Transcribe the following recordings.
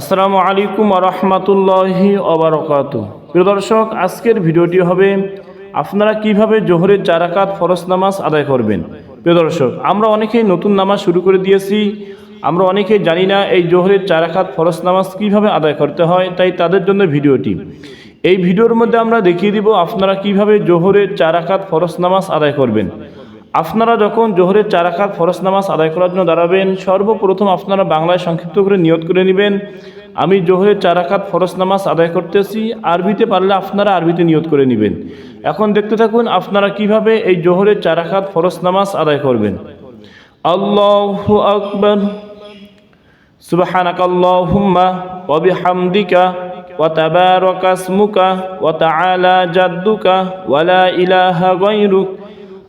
আসসালামু আলাইকুম রহমতুল্লাহি অবরকাত প্রিয় দর্শক, আজকের ভিডিওটি হবে আপনারা কীভাবে জোহরের চারাকাত ফরজ নামাজ আদায় করবেন? প্রিয় দর্শক, আমরা অনেকেই নতুন নামাজ শুরু করে দিয়েছি। আমরা অনেকেই জানি না এই জোহরের চারাকাত ফরজ নামাজ কীভাবে আদায় করতে হয়, তাই তাদের জন্য ভিডিওটি। এই ভিডিওর মধ্যে আমরা দেখিয়ে দিব আপনারা কীভাবে জোহরের চারাকাত ফরজ নামাজ আদায় করবেন। আপনারা যখন জোহরের চারাকাত ফরজ নামাজ আদায় করার জন্য দাঁড়াবেন সর্বপ্রথম আপনারা বাংলায় সংক্ষিপ্ত করে নিয়ত করে নেবেন আমি জোহরের চারাকাত ফরজ নামাজ আদায় করতেছি আরবিতে পারলে আপনারা আরবিতে নিয়ত করে নেবেন এখন দেখতে থাকুন আপনারা কিভাবে এই জোহরের চারাকাত ফরজ নামাজ আদায় করবেন আল্লাহ আকবর سبحانك اللهم وبحمدك وتبارك اسمك وتعالى جدك ولا إله غيرك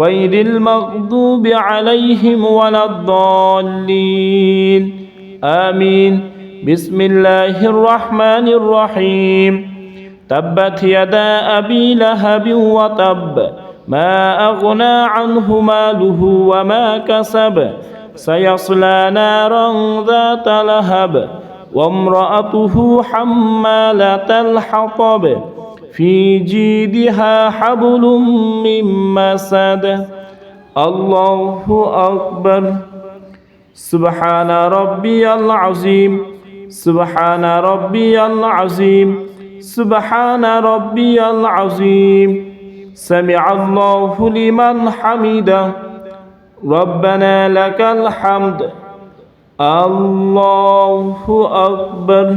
غير المغضوب عليهم ولا الضالين. آمين. بسم الله الرحمن الرحيم. تبت يدا أبي لهب وتب ما أغنى عنه ماله وما كسب سيصلى نارا ذات لهب وامرأته حمالة الحطب. في جيدها حبل من مسد الله أكبر سبحان ربي العظيم سبحان ربي العظيم سبحان ربي العظيم سمع الله لمن حمده ربنا لك الحمد الله أكبر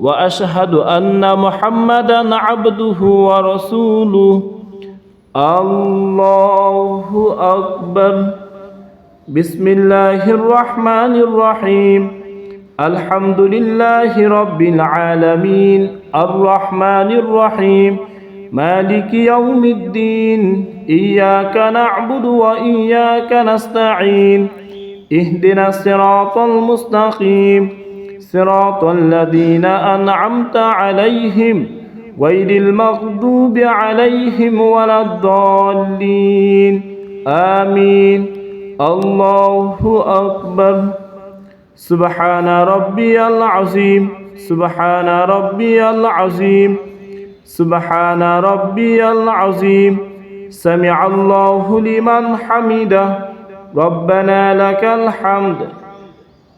وأشهد أن محمدا عبده ورسوله. الله أكبر. بسم الله الرحمن الرحيم. الحمد لله رب العالمين. الرحمن الرحيم. مالك يوم الدين. إياك نعبد وإياك نستعين. اهدنا الصراط المستقيم. صراط الذين أنعمت عليهم غير المغضوب عليهم ولا الضالين. آمين. الله أكبر. سبحان ربي العظيم. سبحان ربي العظيم. سبحان ربي العظيم. سمع الله لمن حمده. ربنا لك الحمد.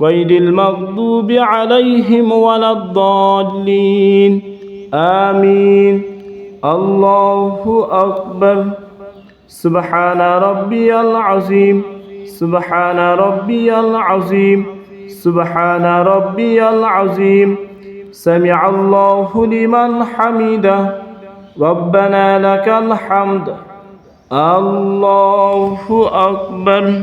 غير المغضوب عليهم ولا الضالين. آمين. الله أكبر. سبحان ربي العظيم. سبحان ربي العظيم. سبحان ربي العظيم. سمع الله لمن حمده. ربنا لك الحمد. الله أكبر.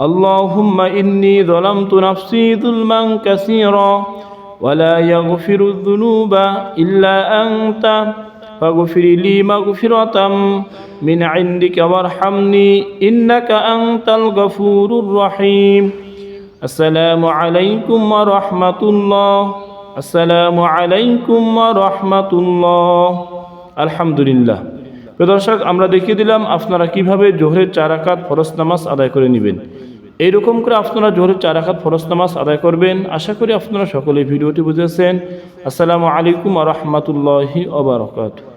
اللهم إني ظلمت نفسي ظلما كثيرا ولا يغفر الذنوب إلا أنت فاغفر لي مغفرة من عندك وارحمني إنك أنت الغفور الرحيم السلام عليكم ورحمة الله السلام عليكم ورحمة الله الحمد لله দর্শক আমরা দেখিয়ে দিলাম আপনারা কিভাবে জোহরের চারাকাত ফরজ নামাজ আদায় করে নেবেন এইরকম করে আপনারা জোরে চার আখাত ফরজ নামাজ আদায় করবেন। আশা করি আপনারা সকলে ভিডিওটি বুঝেছেন। আসসালামু আলাইকুম আ রহমতুল্লাহি ওবরাকাতু